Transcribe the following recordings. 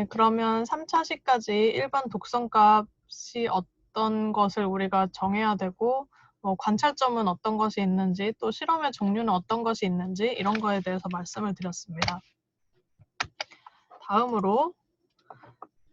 네, 그러면 3차 시까지 일반 독성 값이 어떤 것을 우리가 정해야 되고 뭐 관찰점은 어떤 것이 있는지 또 실험의 종류는 어떤 것이 있는지 이런 거에 대해서 말씀을 드렸습니다. 다음으로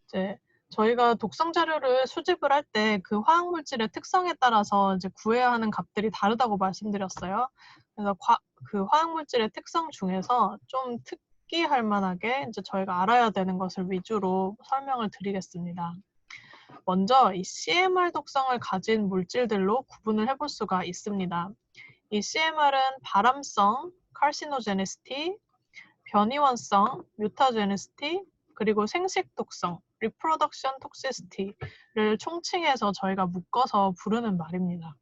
이제 저희가 독성 자료를 수집을 할 때 그 화학 물질의 특성에 따라서 이제 구해야 하는 값들이 다르다고 말씀드렸어요. 그래서 과, 그 화학 물질의 특성 중에서 좀 특 기할 만하게 이제 저희가 알아야 되는 것을 위주로 설명을 드리겠습니다. 먼저 이 CMR 독성을 가진 물질들로 구분을 해볼 수가 있습니다. 이 CMR은 발암성, 칼시노제네시티, 변이원성, 뮤타제네시티, 그리고 생식 독성, reproduction toxicity를 총칭해서 저희가 묶어서 부르는 말입니다.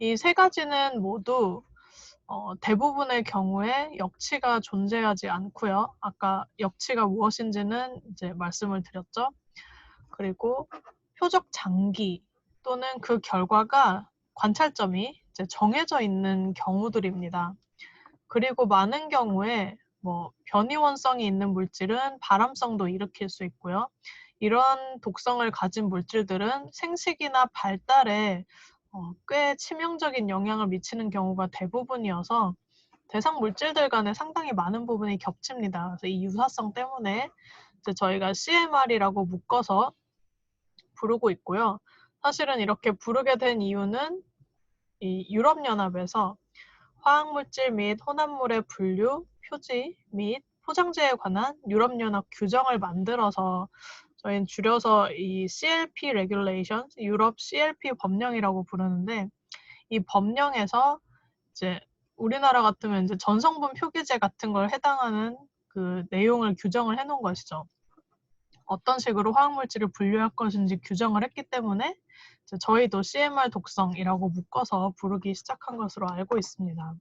이 세 가지는 모두 어, 대부분의 경우에 역치가 존재하지 않고요. 아까 역치가 무엇인지는 이제 말씀을 드렸죠. 그리고 표적 장기 또는 그 결과가 관찰점이 이제 정해져 있는 경우들입니다. 그리고 많은 경우에 뭐 변이원성이 있는 물질은 발암성도 일으킬 수 있고요. 이런 독성을 가진 물질들은 생식이나 발달에 어, 꽤 치명적인 영향을 미치는 경우가 대부분이어서 대상 물질들 간에 상당히 많은 부분이 겹칩니다. 그래서 이 유사성 때문에 저희가 CMR이라고 묶어서 부르고 있고요. 사실은 이렇게 부르게 된 이유는 이 유럽연합에서 화학물질 및 혼합물의 분류, 표지 및 포장재에 관한 유럽연합 규정을 만들어서 저희는 줄여서 이 CLP Regulation, 유럽 CLP 법령이라고 부르는데 이 법령에서 이제 우리나라 같으면 이제 전성분 표기제 같은 걸 해당하는 그 내용을 규정을 해놓은 것이죠. 어떤 식으로 화학물질을 분류할 것인지 규정을 했기 때문에 저희도 CMR 독성이라고 묶어서 부르기 시작한 것으로 알고 있습니다.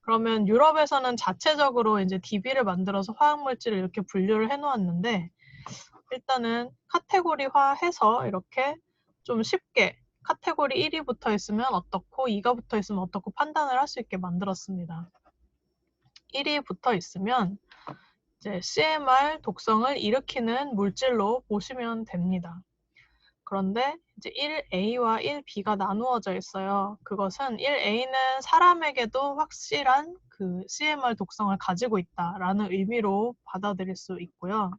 그러면 유럽에서는 자체적으로 이제 DB를 만들어서 화학물질을 이렇게 분류를 해놓았는데 일단은 카테고리화해서 이렇게 좀 쉽게 카테고리 1이 붙어 있으면 어떻고 2가 붙어 있으면 어떻고 판단을 할 수 있게 만들었습니다. 1이 붙어 있으면 이제 CMR 독성을 일으키는 물질로 보시면 됩니다. 그런데 이제 1A와 1B가 나누어져 있어요. 그것은 1A는 사람에게도 확실한 그 CMR 독성을 가지고 있다라는 의미로 받아들일 수 있고요.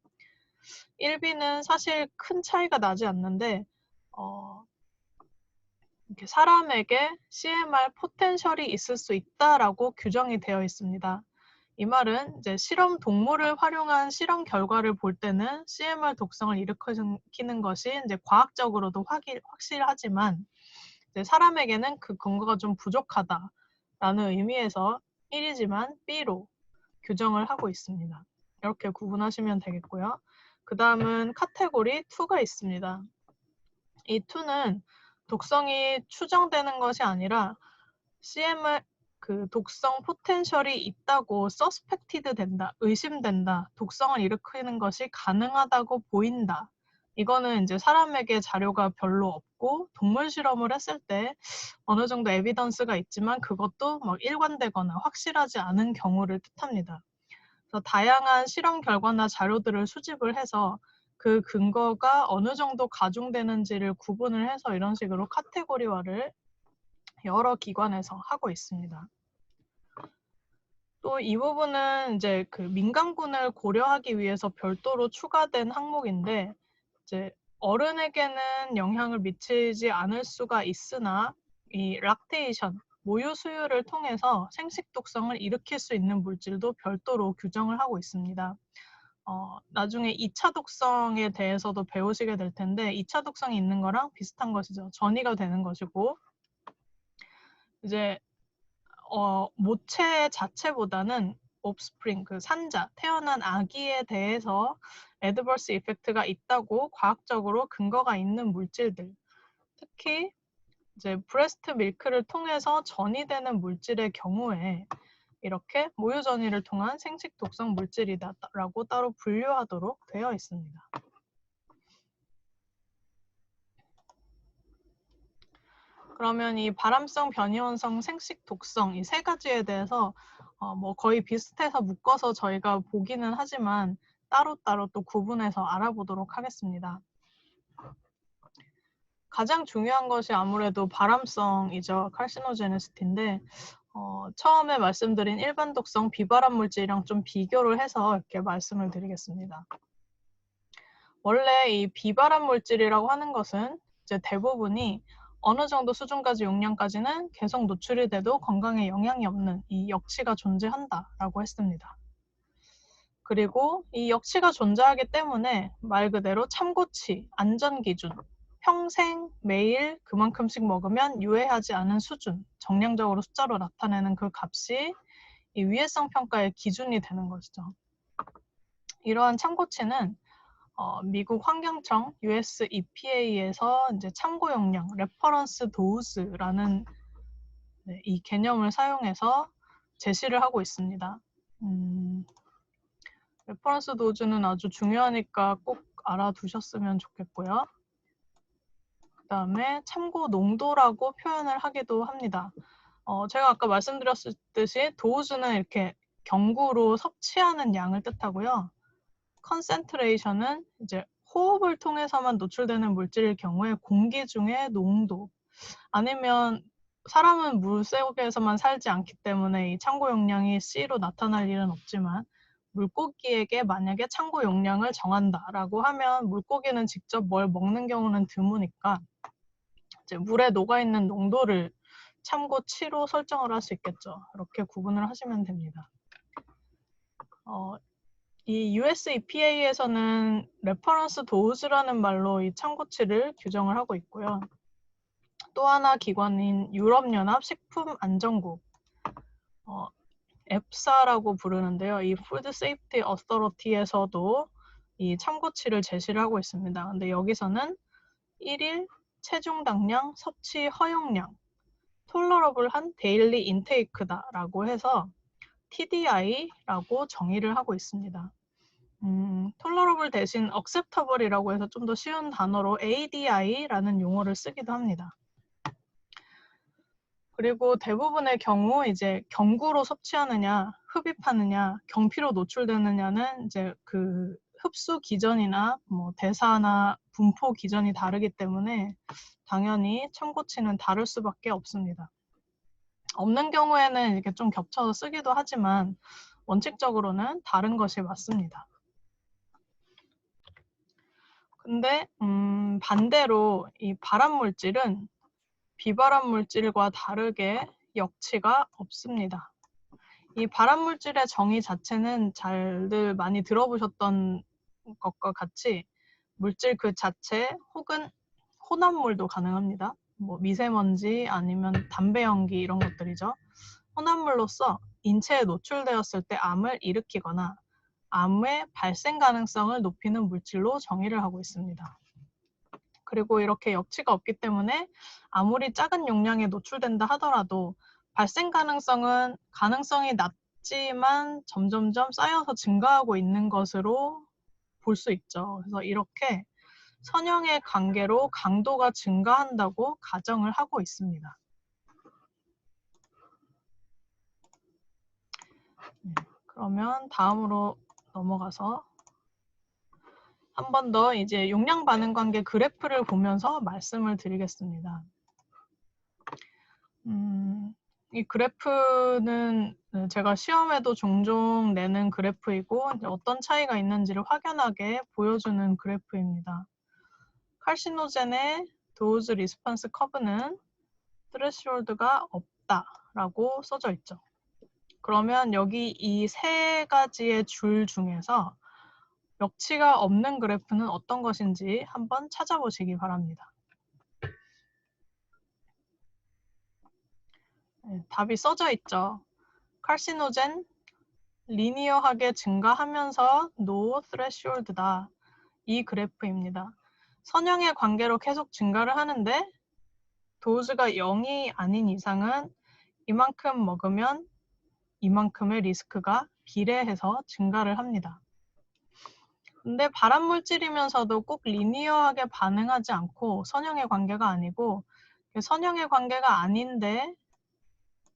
1B는 사실 큰 차이가 나지 않는데 어, 이렇게 사람에게 CMR 포텐셜이 있을 수 있다라고 규정이 되어 있습니다. 이 말은 이제 실험 동물을 활용한 실험 결과를 볼 때는 CMR 독성을 일으키는 것이 이제 과학적으로도 확일, 확실하지만 사람에게는 그 근거가 좀 부족하다라는 의미에서 1이지만 B로 규정을 하고 있습니다. 이렇게 구분하시면 되겠고요. 그 다음은 카테고리 2가 있습니다. 이 2는 독성이 추정되는 것이 아니라 CMR, 그 독성 포텐셜이 있다고 서스펙티드 된다, 의심된다, 독성을 일으키는 것이 가능하다고 보인다. 이거는 이제 사람에게 자료가 별로 없고 동물 실험을 했을 때 어느 정도 에비던스가 있지만 그것도 막 일관되거나 확실하지 않은 경우를 뜻합니다. 다양한 실험 결과나 자료들을 수집을 해서 그 근거가 어느 정도 가중되는지를 구분을 해서 이런 식으로 카테고리화를 여러 기관에서 하고 있습니다. 또 이 부분은 이제 그 민간군을 고려하기 위해서 별도로 추가된 항목인데 이제 어른에게는 영향을 미치지 않을 수가 있으나 이 락테이션 모유 수유를 통해서 생식 독성을 일으킬 수 있는 물질도 별도로 규정을 하고 있습니다. 어, 나중에 2차 독성에 대해서도 배우시게 될 텐데 2차 독성이 있는 거랑 비슷한 것이죠. 전이가 되는 것이고 이제 어, 모체 자체보다는 옵스프링, 그 산자, 태어난 아기에 대해서 에드버스 이펙트가 있다고 과학적으로 근거가 있는 물질들, 특히 이제 브레스트 밀크를 통해서 전이되는 물질의 경우에 이렇게 모유 전이를 통한 생식 독성 물질이다라고 따로 분류하도록 되어 있습니다. 그러면 이 발암성, 변이원성, 생식 독성 이 세 가지에 대해서 어, 뭐 거의 비슷해서 묶어서 저희가 보기는 하지만 따로따로 또 구분해서 알아보도록 하겠습니다. 가장 중요한 것이 아무래도 발암성이죠. 칼시노제네시티인데 어, 처음에 말씀드린 일반 독성 비발암 물질이랑 좀 비교를 해서 이렇게 말씀을 드리겠습니다. 원래 이 비발암 물질이라고 하는 것은 이제 대부분이 어느 정도 수준까지 용량까지는 계속 노출이 돼도 건강에 영향이 없는 이 역치가 존재한다라고 했습니다. 그리고 이 역치가 존재하기 때문에 말 그대로 참고치, 안전기준, 평생 매일 그만큼씩 먹으면 유해하지 않은 수준, 정량적으로 숫자로 나타내는 그 값이 이 위해성 평가의 기준이 되는 것이죠. 이러한 참고치는 어, 미국 환경청 US EPA에서 이제 참고 용량 레퍼런스 도우즈라는 네, 이 개념을 사용해서 제시를 하고 있습니다. 음, 레퍼런스 도우즈는 아주 중요하니까 꼭 알아두셨으면 좋겠고요. 그 다음에 참고 농도라고 표현을 하기도 합니다. 어, 제가 아까 말씀드렸듯이 도우즈는 이렇게 경구로 섭취하는 양을 뜻하고요. 컨센트레이션은 이제 호흡을 통해서만 노출되는 물질일 경우에 공기 중의 농도 아니면 사람은 물 속에서만 살지 않기 때문에 이 창고 용량이 C로 나타날 일은 없지만 물고기에게 만약에 창고 용량을 정한다라고 하면 물고기는 직접 뭘 먹는 경우는 드무니까 이제 물에 녹아 있는 농도를 참고 치로 설정을 할 수 있겠죠. 이렇게 구분을 하시면 됩니다. 어, 이 US EPA에서는 레퍼런스 도우즈라는 말로 이 참고치를 규정을 하고 있고요. 또 하나 기관인 유럽연합 식품안전국 어, 앱사라고 부르는데요. 이 Food Safety Authority에서도 이 참고치를 제시를 하고 있습니다. 근데 여기서는 1일 체중 당량, 섭취 허용량, 톨러러블한 데일리 인테이크다라고 해서 TDI라고 정의를 하고 있습니다. 음, 톨러러블 대신 acceptable이라고 해서 좀 더 쉬운 단어로 ADI라는 용어를 쓰기도 합니다. 그리고 대부분의 경우 이제 경구로 섭취하느냐, 흡입하느냐, 경피로 노출되느냐는 이제 그 흡수 기전이나 뭐 대사나 분포 기전이 다르기 때문에 당연히 참고치는 다를 수밖에 없습니다. 없는 경우에는 이렇게 좀 겹쳐서 쓰기도 하지만 원칙적으로는 다른 것이 맞습니다. 근데 음, 반대로 이 발암 물질은 비발암 물질과 다르게 역치가 없습니다. 이 발암 물질의 정의 자체는 잘들 많이 들어보셨던 것과 같이 물질 그 자체 혹은 혼합물도 가능합니다. 뭐 미세먼지 아니면 담배 연기 이런 것들이죠. 혼합물로서 인체에 노출되었을 때 암을 일으키거나 암의 발생 가능성을 높이는 물질로 정의를 하고 있습니다. 그리고 이렇게 역치가 없기 때문에 아무리 작은 용량에 노출된다 하더라도 발생 가능성은 가능성이 낮지만 점점점 쌓여서 증가하고 있는 것으로 볼 수 있죠. 그래서 이렇게 선형의 관계로 강도가 증가한다고 가정을 하고 있습니다. 네, 그러면 다음으로 넘어가서 한 번 더 이제 용량 반응 관계 그래프를 보면서 말씀을 드리겠습니다. 음, 이 그래프는 제가 시험에도 종종 내는 그래프이고 어떤 차이가 있는지를 확연하게 보여주는 그래프입니다. 칼시노젠의 도우즈 리스폰스 커브는 트레시홀드가 없다라고 써져 있죠. 그러면 여기 이 세 가지의 줄 중에서 역치가 없는 그래프는 어떤 것인지 한번 찾아보시기 바랍니다. 네, 답이 써져 있죠. 칼시노젠 리니어하게 증가하면서 노 스레시홀드다. 이 그래프입니다. 선형의 관계로 계속 증가를 하는데 도즈가 0이 아닌 이상은 이만큼 먹으면 이만큼의 리스크가 비례해서 증가를 합니다. 근데 발암 물질이면서도 꼭 리니어하게 반응하지 않고 선형의 관계가 아니고 선형의 관계가 아닌데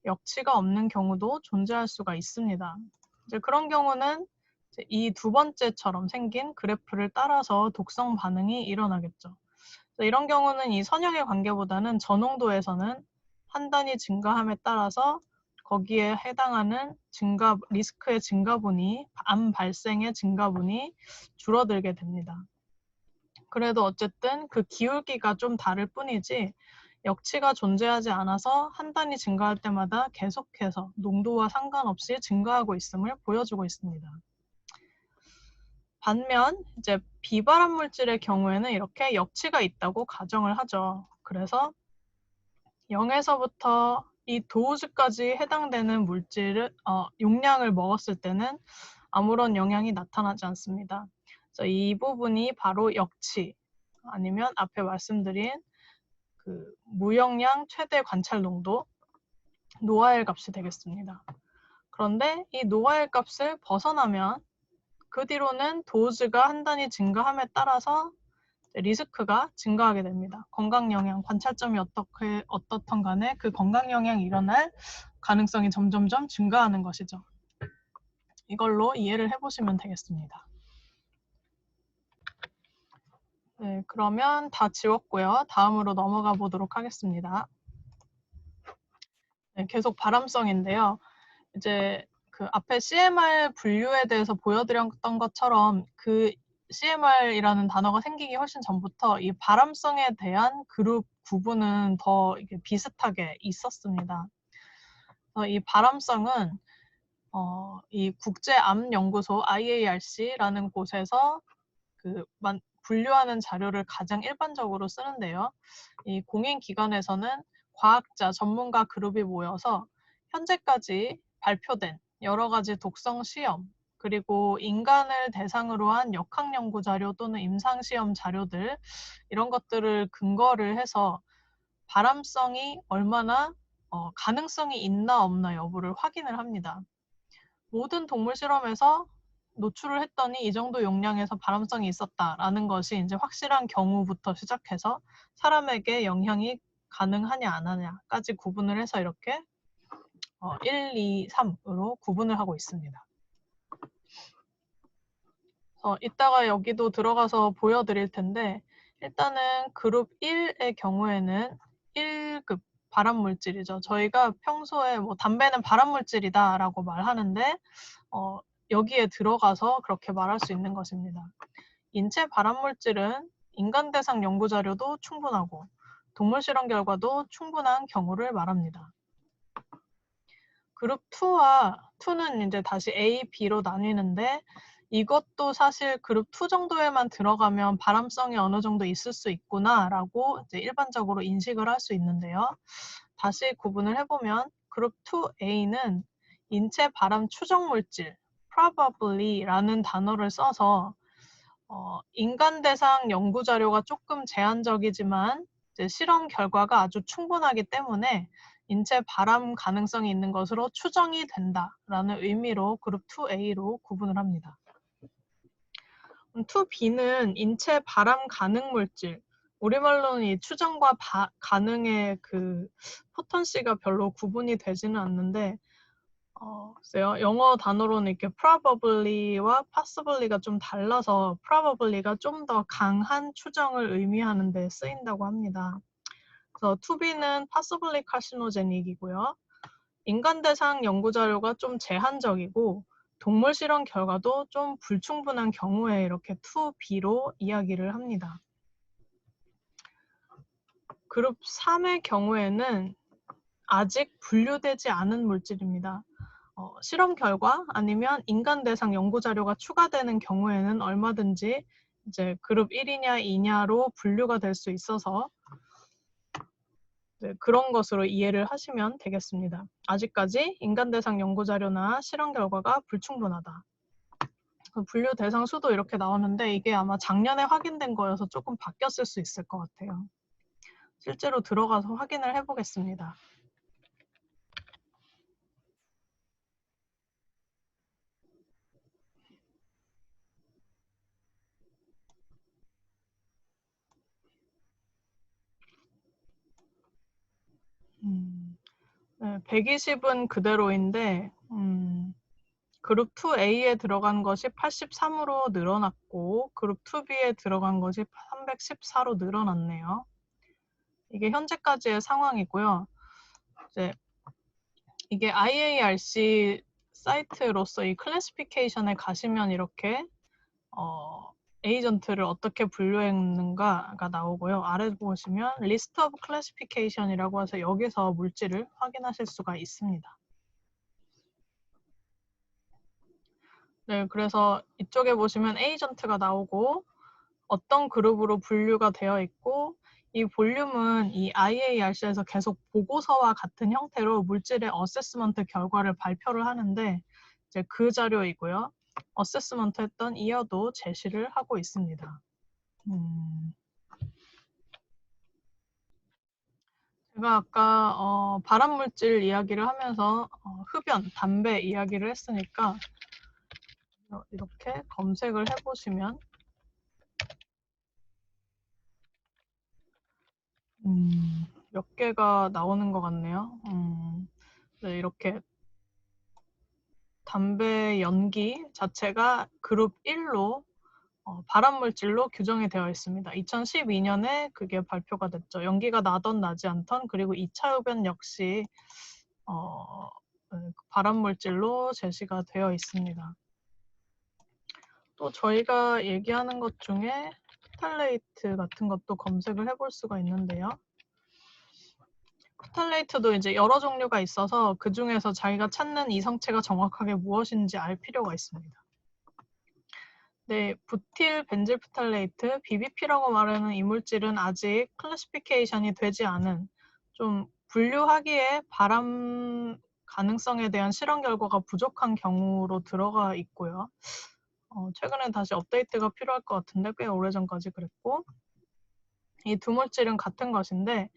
역치가 없는 경우도 존재할 수가 있습니다. 이제 그런 경우는 이 두 번째처럼 생긴 그래프를 따라서 독성 반응이 일어나겠죠. 이런 경우는 이 선형의 관계보다는 저농도에서는 판단이 증가함에 따라서 거기에 해당하는 증가 리스크의 증가분이 암 발생의 증가분이 줄어들게 됩니다. 그래도 어쨌든 그 기울기가 좀 다를 뿐이지 역치가 존재하지 않아서 한 단위 증가할 때마다 계속해서 농도와 상관없이 증가하고 있음을 보여주고 있습니다. 반면 이제 비발암 물질의 경우에는 이렇게 역치가 있다고 가정을 하죠. 그래서 0에서부터 이 도우즈까지 해당되는 물질을 어, 용량을 먹었을 때는 아무런 영향이 나타나지 않습니다. 그래서 이 부분이 바로 역치 아니면 앞에 말씀드린 그 무영량 최대 관찰 농도 노아엘 값이 되겠습니다. 그런데 이 노아엘 값을 벗어나면 그 뒤로는 도즈가 한 단위 증가함에 따라서 리스크가 증가하게 됩니다. 건강 영향, 관찰점이 어떻게 어떻던 간에 그 건강 영향이 일어날 가능성이 점점점 증가하는 것이죠. 이걸로 이해를 해보시면 되겠습니다. 네, 그러면 다 지웠고요. 다음으로 넘어가 보도록 하겠습니다. 네, 계속 바람성인데요. 이제 그 앞에 CMR 분류에 대해서 보여드렸던 것처럼 그 CMR이라는 단어가 생기기 훨씬 전부터 이 바람성에 대한 그룹 구분은 더 비슷하게 있었습니다. 이 바람성은 어, 이 국제암연구소 IARC라는 곳에서 그 만, 분류하는 자료를 가장 일반적으로 쓰는데요. 이 공인기관에서는 과학자, 전문가 그룹이 모여서 현재까지 발표된 여러 가지 독성 시험, 그리고 인간을 대상으로 한 역학 연구 자료 또는 임상 시험 자료들 이런 것들을 근거를 해서 바람성이 얼마나 어, 가능성이 있나 없나 여부를 확인을 합니다. 모든 동물 실험에서 노출을 했더니 이 정도 용량에서 발암성이 있었다라는 것이 이제 확실한 경우부터 시작해서 사람에게 영향이 가능하냐 안 하냐까지 구분을 해서 이렇게 어, 1, 2, 3으로 구분을 하고 있습니다. 어, 이따가 여기도 들어가서 보여드릴 텐데 일단은 그룹 1의 경우에는 1급 발암물질이죠. 저희가 평소에 뭐 담배는 발암물질이다라고 말하는데 어, 여기에 들어가서 그렇게 말할 수 있는 것입니다. 인체 발암물질은 인간 대상 연구 자료도 충분하고 동물 실험 결과도 충분한 경우를 말합니다. 그룹 2와 2는 이제 다시 A, B로 나뉘는데 이것도 사실 그룹 2 정도에만 들어가면 발암성이 어느 정도 있을 수 있구나라고 이제 일반적으로 인식을 할 수 있는데요. 다시 구분을 해보면 그룹 2A는 인체 발암 추정 물질 probably라는 단어를 써서 어, 인간 대상 연구 자료가 조금 제한적이지만 실험 결과가 아주 충분하기 때문에 인체 발암 가능성이 있는 것으로 추정이 된다라는 의미로 그룹 2A로 구분을 합니다. 2B는 인체 발암 가능 물질, 우리말로는 이 추정과 바, 가능의 그 포턴시가 별로 구분이 되지는 않는데 어. 영어 단어로는 이렇게 probably와 possibly가 좀 달라서 probably가 좀 더 강한 추정을 의미하는 데 쓰인다고 합니다. 그래서 투비는 possibly carcinogenic이고요. 인간 대상 연구 자료가 좀 제한적이고 동물 실험 결과도 좀 불충분한 경우에 이렇게 2B로 이야기를 합니다. 그룹 3의 경우에는 아직 분류되지 않은 물질입니다. 어, 실험 결과 아니면 인간 대상 연구 자료가 추가되는 경우에는 얼마든지 이제 그룹 1이냐 2냐로 분류가 될 수 있어서 그런 것으로 이해를 하시면 되겠습니다. 아직까지 인간 대상 연구 자료나 실험 결과가 불충분하다. 그 분류 대상 수도 이렇게 나오는데 이게 아마 작년에 확인된 거여서 조금 바뀌었을 수 있을 것 같아요. 실제로 들어가서 확인을 해보겠습니다. 네, 120은 그대로인데 음, 그룹 2A에 들어간 것이 83으로 늘어났고 그룹 2B에 들어간 것이 314로 늘어났네요. 이게 현재까지의 상황이고요. 이제 이게 IARC 사이트로서 이 클래시피케이션에 가시면 이렇게 어, 에이전트를 어떻게 분류했는가가 나오고요. 아래 보시면 리스트 오브 클래시피케이션이라고 해서 여기서 물질을 확인하실 수가 있습니다. 네, 그래서 이쪽에 보시면 에이전트가 나오고 어떤 그룹으로 분류가 되어 있고 이 볼륨은 이 IARC에서 계속 보고서와 같은 형태로 물질의 어세스먼트 결과를 발표를 하는데 이제 그 자료이고요. 어세스먼트 했던 이어도 제시를 하고 있습니다. 음. 제가 아까 어, 발암물질 이야기를 하면서 어, 흡연, 담배 이야기를 했으니까 이렇게 검색을 해보시면 음, 몇 개가 나오는 것 같네요. 음, 네, 이렇게 담배 연기 자체가 그룹 1로 어, 발암물질로 규정이 되어 있습니다. 2012년에 그게 발표가 됐죠. 연기가 나던 나지 않던 그리고 2차 흡연 역시 어, 네, 발암물질로 제시가 되어 있습니다. 또 저희가 얘기하는 것 중에 포탈레이트 같은 것도 검색을 해볼 수가 있는데요. 포탈레이트도 이제 여러 종류가 있어서 그 중에서 자기가 찾는 이성체가 정확하게 무엇인지 알 필요가 있습니다. 네, 부틸 벤질 포탈레이트, BBP라고 말하는 이물질은 아직 클래시피케이션이 되지 않은 좀 분류하기에 발암 가능성에 대한 실험 결과가 부족한 경우로 들어가 있고요. 어, 최근에 다시 업데이트가 필요할 것 같은데 꽤 오래전까지 그랬고 이 두 물질은 같은 것인데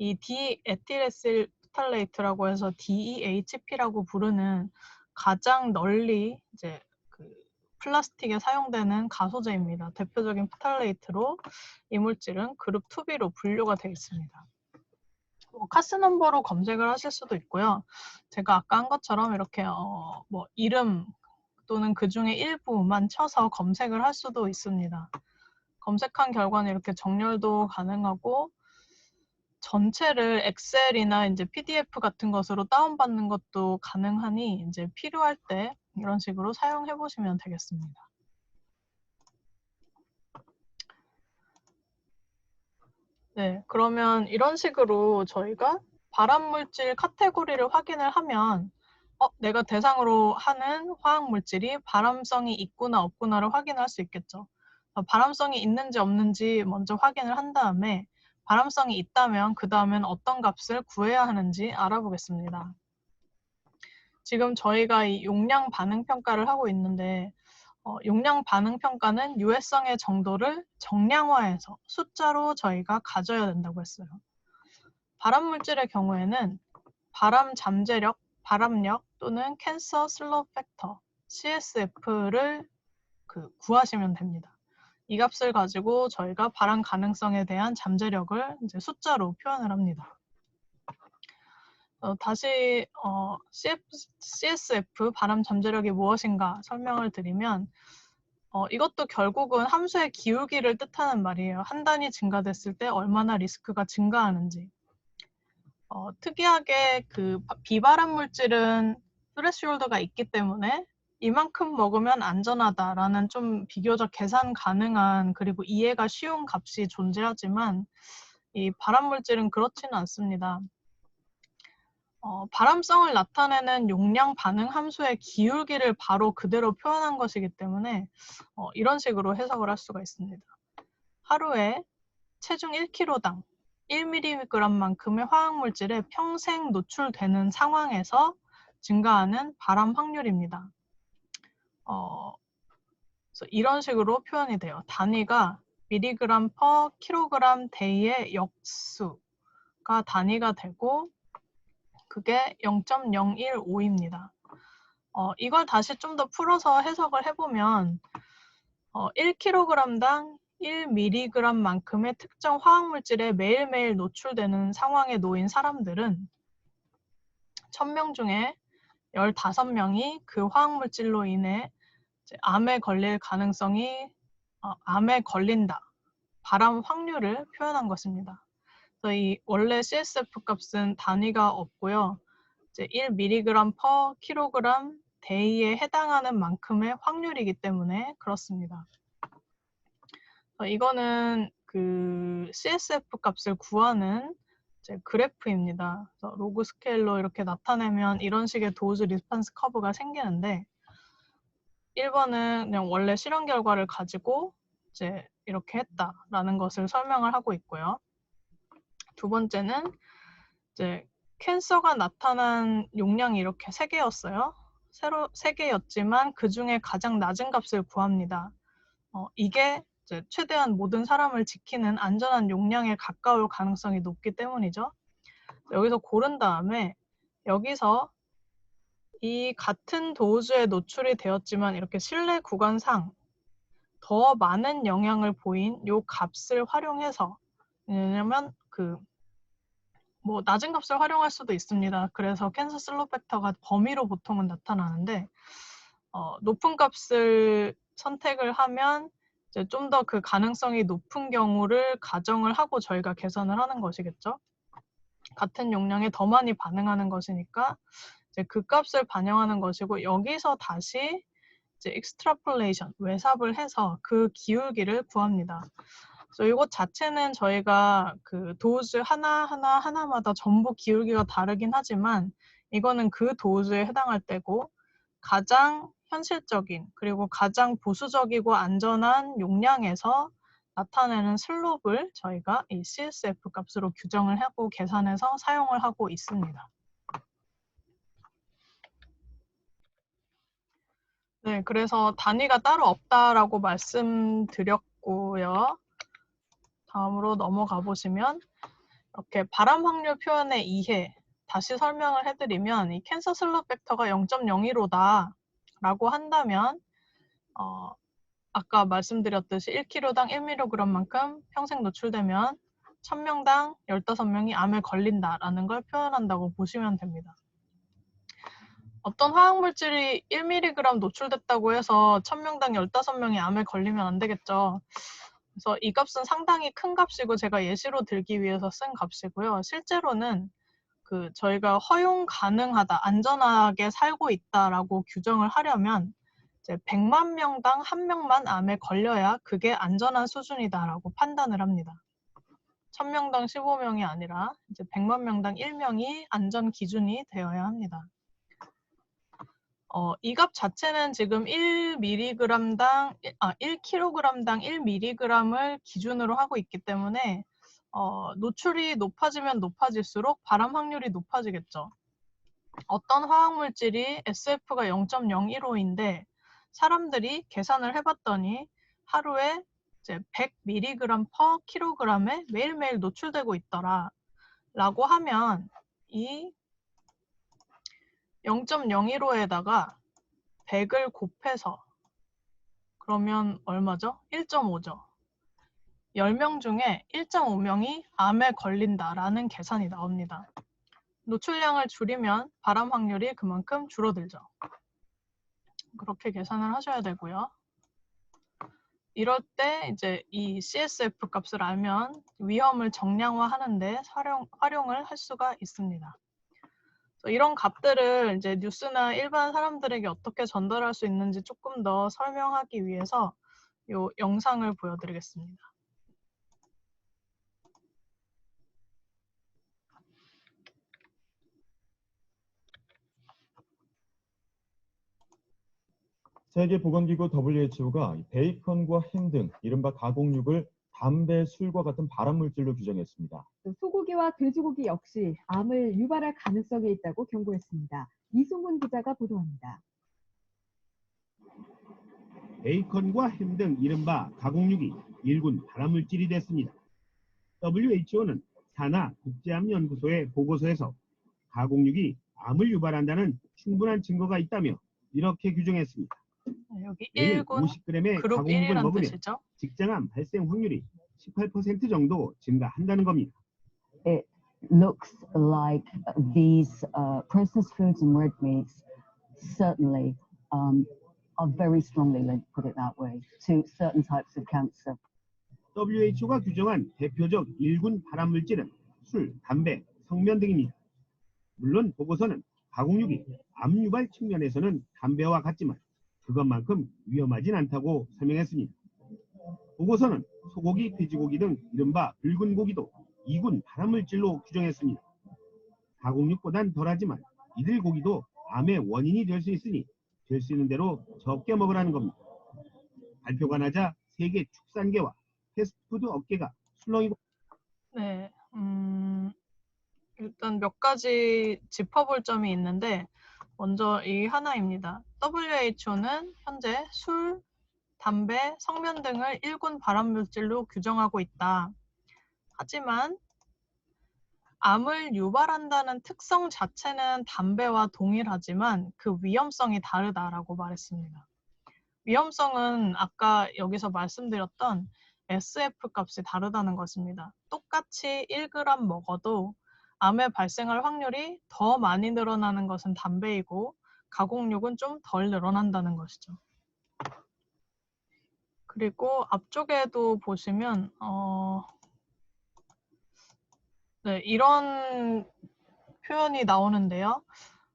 이 디에틸에실 프탈레이트라고 해서 DEHP라고 부르는 가장 널리 이제 그 플라스틱에 사용되는 가소제입니다. 대표적인 프탈레이트로 이 물질은 그룹 2B로 분류가 되어 있습니다. 뭐 카스 넘버로 검색을 하실 수도 있고요. 제가 아까 한 것처럼 이렇게 어, 뭐 이름 또는 그 중에 일부만 쳐서 검색을 할 수도 있습니다. 검색한 결과는 이렇게 정렬도 가능하고 전체를 엑셀이나 이제 PDF 같은 것으로 다운받는 것도 가능하니 이제 필요할 때 이런 식으로 사용해 보시면 되겠습니다. 네, 그러면 이런 식으로 저희가 발암물질 카테고리를 확인을 하면 어, 내가 대상으로 하는 화학물질이 발암성이 있구나 없구나를 확인할 수 있겠죠. 어, 발암성이 있는지 없는지 먼저 확인을 한 다음에 발암성이 있다면 그 다음엔 어떤 값을 구해야 하는지 알아보겠습니다. 지금 저희가 이 용량 반응 평가를 하고 있는데 어, 용량 반응 평가는 유해성의 정도를 정량화해서 숫자로 저희가 가져야 된다고 했어요. 발암 물질의 경우에는 발암 잠재력, 발암력 또는 캔서 슬로 팩터 CSF를 그 구하시면 됩니다. 이 값을 가지고 저희가 발암 가능성에 대한 잠재력을 이제 숫자로 표현을 합니다. 어, 다시 어, CF, CSF 발암 잠재력이 무엇인가 설명을 드리면 어, 이것도 결국은 함수의 기울기를 뜻하는 말이에요. 한 단위 증가됐을 때 얼마나 리스크가 증가하는지. 어, 특이하게 그 비발암 물질은 스레시홀더가 있기 때문에 이만큼 먹으면 안전하다라는 좀 비교적 계산 가능한 그리고 이해가 쉬운 값이 존재하지만 이 발암 물질은 그렇지는 않습니다. 어, 발암성을 나타내는 용량 반응 함수의 기울기를 바로 그대로 표현한 것이기 때문에 어, 이런 식으로 해석을 할 수가 있습니다. 하루에 체중 1kg당 1mg만큼의 화학물질에 평생 노출되는 상황에서 증가하는 발암 확률입니다. 어, 이런 식으로 표현이 돼요. 단위가 미리그램 퍼 킬로그램 데이의 역수가 단위가 되고 그게 0.015입니다. 어, 이걸 다시 좀 더 풀어서 해석을 해보면 어, 1kg당 1mg만큼의 특정 화학물질에 매일매일 노출되는 상황에 놓인 사람들은 1000명 중에 15명이 그 화학물질로 인해 암에 걸릴 가능성이 어, 암에 걸린다. 바람 확률을 표현한 것입니다. 그래서 이 원래 CSF 값은 단위가 없고요. 이제 1mg per kg 데이에 해당하는 만큼의 확률이기 때문에 그렇습니다. 어, 이거는 그 CSF 값을 구하는 그래프입니다. 로그 스케일로 이렇게 나타내면 이런 식의 도즈 리스판스 커브가 생기는데 1번은 그냥 원래 실험 결과를 가지고 이제 이렇게 했다라는 것을 설명을 하고 있고요. 두 번째는 이제 캔서가 나타난 용량이 이렇게 세 개였어요. 새로 세 개였지만 그 중에 가장 낮은 값을 구합니다. 어, 이게 이제 최대한 모든 사람을 지키는 안전한 용량에 가까울 가능성이 높기 때문이죠. 여기서 고른 다음에 여기서 이 같은 도우즈에 노출이 되었지만 이렇게 실내 구간상 더 많은 영향을 보인 요 값을 활용해서 왜냐면 그 뭐 낮은 값을 활용할 수도 있습니다. 그래서 캔서 슬로 팩터가 범위로 보통은 나타나는데 어, 높은 값을 선택을 하면 이제 좀 더 그 가능성이 높은 경우를 가정을 하고 저희가 계산을 하는 것이겠죠. 같은 용량에 더 많이 반응하는 것이니까 이제 그 값을 반영하는 것이고 여기서 다시 이제 extrapolation 외삽을 해서 그 기울기를 구합니다. 그래서 이것 자체는 저희가 그 도즈 하나 하나 하나마다 전부 기울기가 다르긴 하지만 이거는 그 도즈에 해당할 때고 가장 현실적인 그리고 가장 보수적이고 안전한 용량에서 나타내는 슬롭을 저희가 이 CSF 값으로 규정을 하고 계산해서 사용을 하고 있습니다. 네, 그래서 단위가 따로 없다라고 말씀드렸고요. 다음으로 넘어가 보시면 이렇게 바람 확률 표현의 이해 다시 설명을 해드리면 이 캔서 슬롭 벡터가 0.01호다 라고 한다면 어, 아까 말씀드렸듯이 1kg당 1mg만큼 평생 노출되면 1000명당 15명이 암에 걸린다라는 걸 표현한다고 보시면 됩니다. 어떤 화학물질이 1mg 노출됐다고 해서 1000명당 15명이 암에 걸리면 안 되겠죠. 그래서 이 값은 상당히 큰 값이고 제가 예시로 들기 위해서 쓴 값이고요. 실제로는 그 저희가 허용 가능하다, 안전하게 살고 있다라고 규정을 하려면 이제 100만 명당 한 명만 암에 걸려야 그게 안전한 수준이다라고 판단을 합니다. 1000명당 15명이 아니라 이제 100만 명당 1명이 안전 기준이 되어야 합니다. 어, 이 값 자체는 지금 1mg당 아 1kg당 1mg을 기준으로 하고 있기 때문에 어, 노출이 높아지면 높아질수록 발암 확률이 높아지겠죠. 어떤 화학물질이 SF가 0.01호인데 사람들이 계산을 해봤더니 하루에 이제 100mg per kg에 매일매일 노출되고 있더라 라고 하면 이 0.01호에다가 100을 곱해서 그러면 얼마죠? 1.5죠. 10명 중에 1.5명이 암에 걸린다라는 계산이 나옵니다. 노출량을 줄이면 발암 확률이 그만큼 줄어들죠. 그렇게 계산을 하셔야 되고요. 이럴 때 이제 이 CSF 값을 알면 위험을 정량화하는 데 활용, 활용을 할 수가 있습니다. 이런 값들을 이제 뉴스나 일반 사람들에게 어떻게 전달할 수 있는지 조금 더 설명하기 위해서 이 영상을 보여드리겠습니다. 세계보건기구 WHO가 베이컨과 햄 등 이른바 가공육을 담배, 술과 같은 발암물질로 규정했습니다. 또 소고기와 돼지고기 역시 암을 유발할 가능성이 있다고 경고했습니다. 이승훈 기자가 보도합니다. 베이컨과 햄 등 이른바 가공육이 일군 발암물질이 됐습니다. WHO는 산하 국제암연구소의 보고서에서 가공육이 암을 유발한다는 충분한 증거가 있다며 이렇게 규정했습니다. 네, 여기 매일 1군 50g의 그룹 가공육을 1이라는 먹으면 뜻이죠. 직장암 발생 확률이 18% 정도 증가한다는 겁니다. looks like these uh, processed foods and red meats certainly um, are very strongly linked, put it that way, to certain types of cancer. WHO가 규정한 대표적 1군 발암물질은 술, 담배, 성면 등입니다. 물론 보고서는 가공육이 암 유발 측면에서는 담배와 같지만 그것만큼 위험하진 않다고 설명했습니다. 보고서는 소고기, 돼지고기 등 이른바 붉은 고기도 2군 발암물질로 규정했습니다. 가공육보단 덜하지만 이들 고기도 암의 원인이 될 수 있으니 될 수 있는 대로 적게 먹으라는 겁니다. 발표가 나자 세계 축산계와 패스트푸드 업계가 술렁이고 네, 음, 일단 몇 가지 짚어볼 점이 있는데, 먼저 이 하나입니다. WHO는 현재 술, 담배, 성면 등을 1군 발암물질로 규정하고 있다. 하지만 암을 유발한다는 특성 자체는 담배와 동일하지만 그 위험성이 다르다라고 말했습니다. 위험성은 아까 여기서 말씀드렸던 SF 값이 다르다는 것입니다. 똑같이 1g 먹어도 암에 발생할 확률이 더 많이 늘어나는 것은 담배이고 가공육은 좀 덜 늘어난다는 것이죠. 그리고 앞쪽에도 보시면 어, 네, 이런 표현이 나오는데요.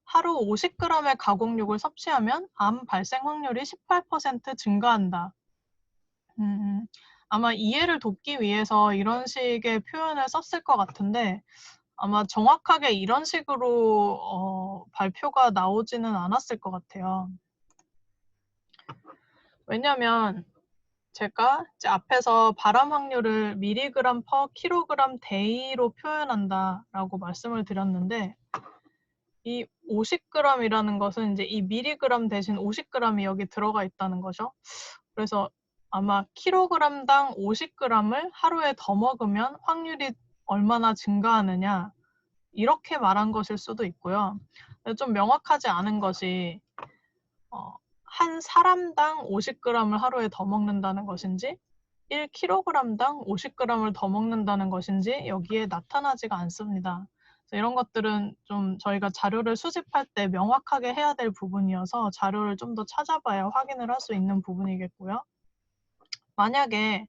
하루 50g의 가공육을 섭취하면 암 발생 확률이 18% 증가한다. 음, 아마 이해를 돕기 위해서 이런 식의 표현을 썼을 것 같은데 아마 정확하게 이런 식으로 어, 발표가 나오지는 않았을 것 같아요. 왜냐하면 제가 이제 앞에서 발암 확률을 미리그램 퍼 킬로그램 데이로 표현한다라고 말씀을 드렸는데 이 50g이라는 것은 이제 이 미리그램 대신 50g이 여기 들어가 있다는 거죠. 그래서 아마 킬로그램당 50g을 하루에 더 먹으면 확률이 얼마나 증가하느냐 이렇게 말한 것일 수도 있고요. 좀 명확하지 않은 것이 어, 한 사람당 50g을 하루에 더 먹는다는 것인지 1kg당 50g을 더 먹는다는 것인지 여기에 나타나지가 않습니다. 이런 것들은 좀 저희가 자료를 수집할 때 명확하게 해야 될 부분이어서 자료를 좀 더 찾아봐야 확인을 할 수 있는 부분이겠고요. 만약에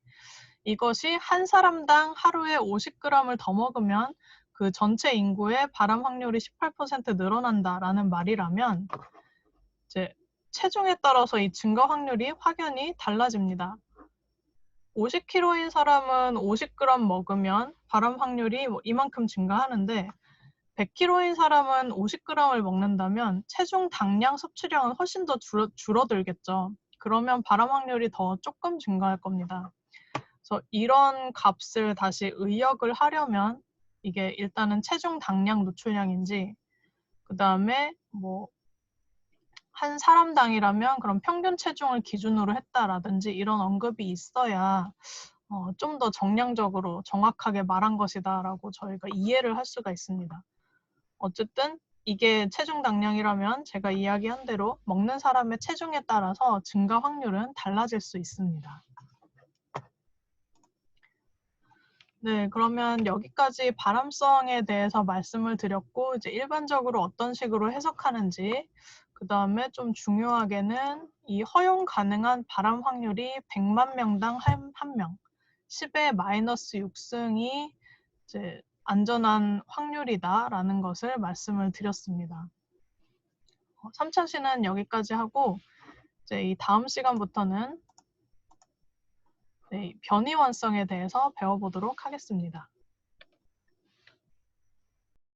이것이 한 사람당 하루에 50g을 더 먹으면 그 전체 인구의 발암 확률이 18% 늘어난다라는 말이라면 이제 체중에 따라서 이 증가 확률이 확연히 달라집니다. 50kg인 사람은 50g 먹으면 발암 확률이 뭐 이만큼 증가하는데 100kg인 사람은 50g을 먹는다면 체중 당량 섭취량은 훨씬 더 줄어, 줄어들겠죠. 그러면 발암 확률이 더 조금 증가할 겁니다. 그래서 이런 값을 다시 의역을 하려면 이게 일단은 체중 당량 노출량인지 그 다음에 뭐 한 사람당이라면 그럼 평균 체중을 기준으로 했다라든지 이런 언급이 있어야 어, 좀 더 정량적으로 정확하게 말한 것이다 라고 저희가 이해를 할 수가 있습니다. 어쨌든 이게 체중 당량이라면 제가 이야기한 대로 먹는 사람의 체중에 따라서 증가 확률은 달라질 수 있습니다. 네, 그러면 여기까지 발암성에 대해서 말씀을 드렸고, 이제 일반적으로 어떤 식으로 해석하는지, 그 다음에 좀 중요하게는 이 허용 가능한 발암 확률이 100만 명당 한, 한 명, 10의 마이너스 6승이 이제 안전한 확률이다라는 것을 말씀을 드렸습니다. 3차 시는 여기까지 하고, 이제 이 다음 시간부터는 네, 변이원성에 대해서 배워보도록 하겠습니다.